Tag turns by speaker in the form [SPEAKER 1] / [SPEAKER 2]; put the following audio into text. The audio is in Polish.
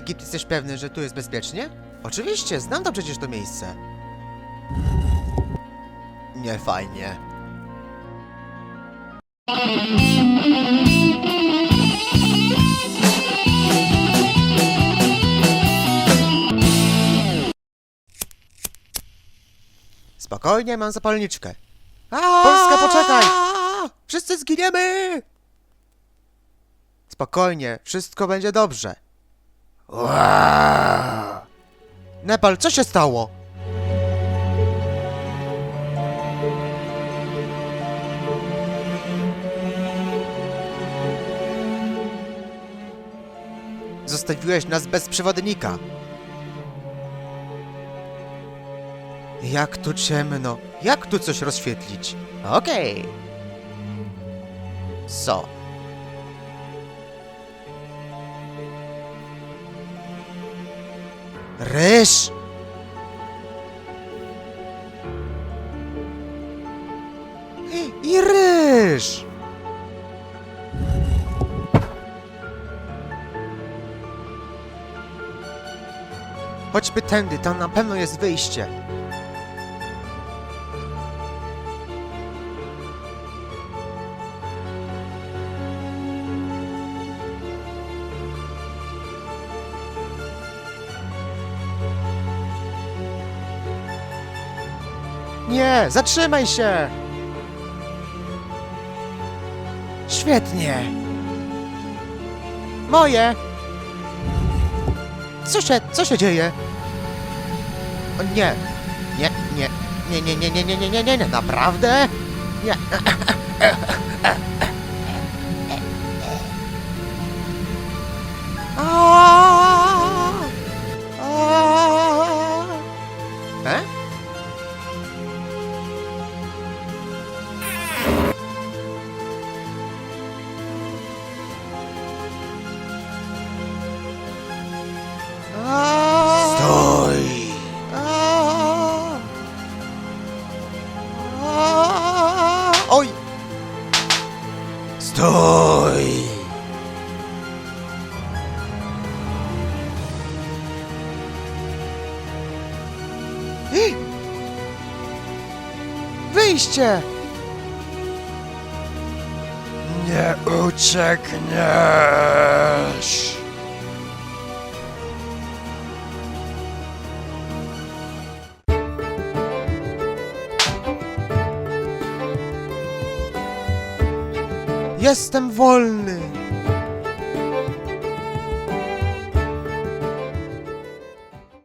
[SPEAKER 1] Kit, jesteś pewny, że tu jest bezpiecznie? Oczywiście, znam to przecież to miejsce. Nie fajnie. Spokojnie, mam zapalniczkę. Polska, poczekaj! Wszyscy zginiemy! Spokojnie, wszystko będzie dobrze. Nepal, co się stało? Zostawiłeś nas bez przewodnika. Jak tu ciemno. Jak tu coś rozświetlić? Okej. Co? Ryż! I ryż! Chodźmy tędy, tam na pewno jest wyjście. Nie, zatrzymaj się! Świetnie! Moje! Co się, co się dzieje? O nie! Nie, nie, nie, nie, nie, nie, nie, nie, nie, nie, naprawdę? Nie. Stój! Wyjście! Nie uciekniesz! Jestem wolny!